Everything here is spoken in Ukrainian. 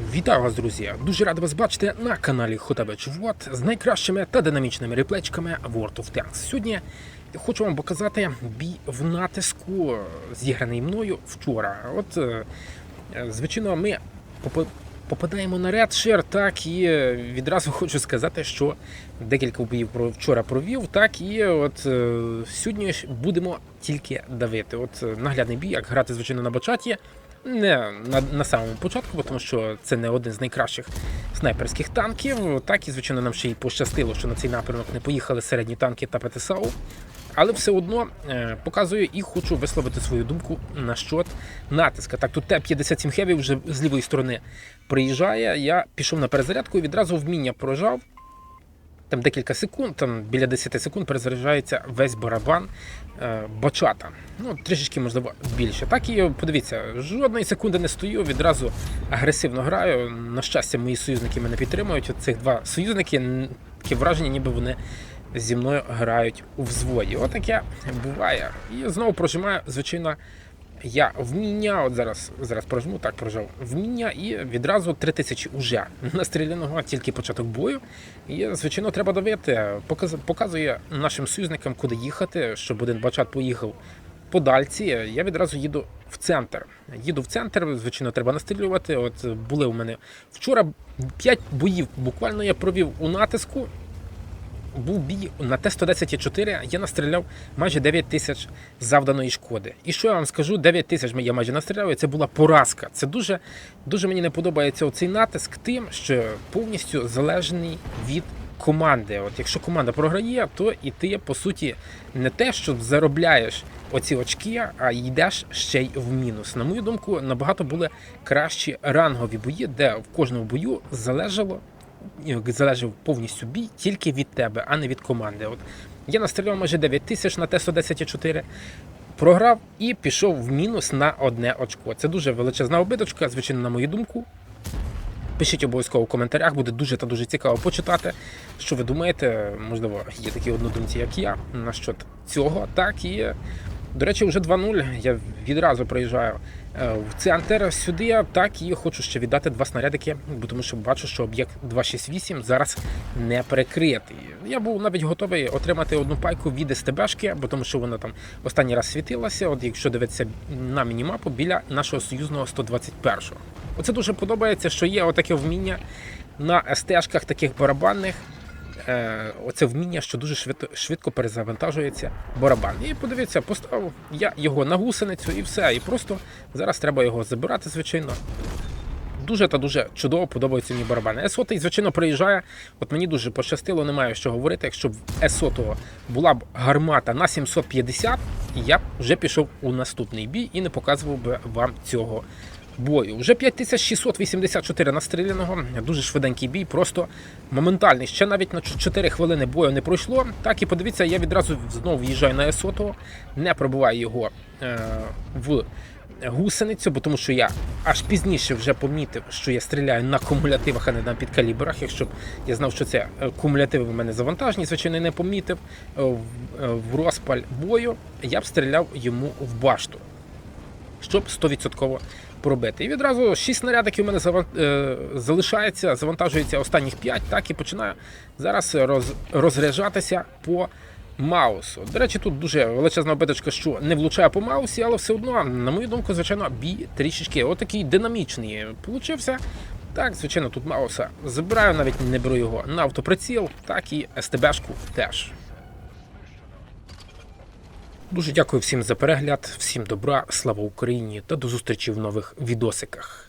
Вітаю вас, друзі! Дуже радий вас бачити на каналі Хотабеч Вот з найкращими та динамічними реплечками World of Tanks. Сьогодні хочу вам показати бій в натиску, зіграний мною вчора. От, е, звичайно, ми попадаємо на редшир, так і е, відразу хочу сказати, що декілька боїв вчора провів, так і от е, сьогодні будемо тільки давити. От наглядний бій, як грати, звичайно, на бачаті. Не на, на самому початку, тому що це не один з найкращих снайперських танків. Так і звичайно нам ще й пощастило, що на цей напрямок не поїхали середні танки та ПТСАУ. Але все одно е, показую і хочу висловити свою думку на щот натиска. Так, тут Т-57 Heavy вже з лівої сторони приїжджає. Я пішов на перезарядку і відразу вміння прожав. Там декілька секунд, там біля 10 секунд перезаряджається весь барабан е, бачата. Ну, трішечки, можливо, більше. Так і подивіться, жодної секунди не стою, відразу агресивно граю. На щастя, мої союзники мене підтримують. Цих два союзники таке враження, ніби вони зі мною грають у взводі. Отаке буває. І знову прожимаю, звичайно. Я вміння, от зараз зараз прожму, так прожав вміння, і відразу 3000 уже настріляного, тільки початок бою. І, звичайно, треба давити. Показ, показує нашим союзникам, куди їхати, щоб один бачат поїхав по дальці. Я відразу їду в центр. Їду в центр, звичайно, треба настрілювати. От були у мене вчора 5 боїв буквально я провів у натиску був бій на Т-110-4, я настріляв майже 9 тисяч завданої шкоди. І що я вам скажу, 9 тисяч я майже настріляв, і це була поразка. Це дуже, дуже мені не подобається цей натиск тим, що повністю залежний від команди. От якщо команда програє, то і ти по суті не те, що заробляєш оці очки, а йдеш ще й в мінус. На мою думку, набагато були кращі рангові бої, де в кожному бою залежало залежав повністю бій тільки від тебе, а не від команди. От я настріляв майже 9 тисяч на Т-110-4, програв і пішов в мінус на одне очко. Це дуже величезна обидочка, звичайно, на мою думку. Пишіть обов'язково в коментарях, буде дуже та дуже цікаво почитати, що ви думаєте. Можливо, є такі однодумці, як я, на що цього. Так і, до речі, вже 2-0. Я відразу приїжджаю е, в центр сюди. Так і хочу ще віддати два снарядики, бо тому що бачу, що об'єкт 268 зараз не перекритий. Я був навіть готовий отримати одну пайку від СТБшки, бо тому що вона там останній раз світилася. От якщо дивитися на мінімапу біля нашого союзного 121-го. Оце дуже подобається, що є отаке вміння на СТшках таких барабанних. Е, оце вміння, що дуже швидко, швидко перезавантажується барабан. І подивіться, поставив я його на гусеницю і все. І просто зараз треба його забирати, звичайно. Дуже та дуже чудово подобаються мені барабани. С100, звичайно, приїжджає. От мені дуже пощастило, немає що говорити. Якщо б С100 була б гармата на 750, я б вже пішов у наступний бій і не показував би вам цього бою. Вже 5684 настріляного, дуже швиденький бій, просто моментальний. Ще навіть на 4 хвилини бою не пройшло. Так і подивіться, я відразу знову в'їжджаю на С100, не пробиваю його е, в гусеницю, бо тому що я аж пізніше вже помітив, що я стріляю на кумулятивах, а не на підкалібрах. Якщо б я знав, що це е, кумулятиви в мене завантажені, звичайно, не помітив е, е, в розпаль бою, я б стріляв йому в башту, щоб 100% пробити. І відразу 6 снарядиків у мене заван- е, залишається, завантажується останніх 5, так і починаю зараз роз, розряджатися по маусу. До речі, тут дуже величезна обидочка, що не влучає по маусі, але все одно, на мою думку, звичайно, бій трішечки отакий динамічний получився. Так, звичайно, тут мауса забираю, навіть не беру його на автоприціл, так і СТБшку теж. Дуже дякую всім за перегляд, всім добра, слава Україні та до зустрічі в нових відосиках.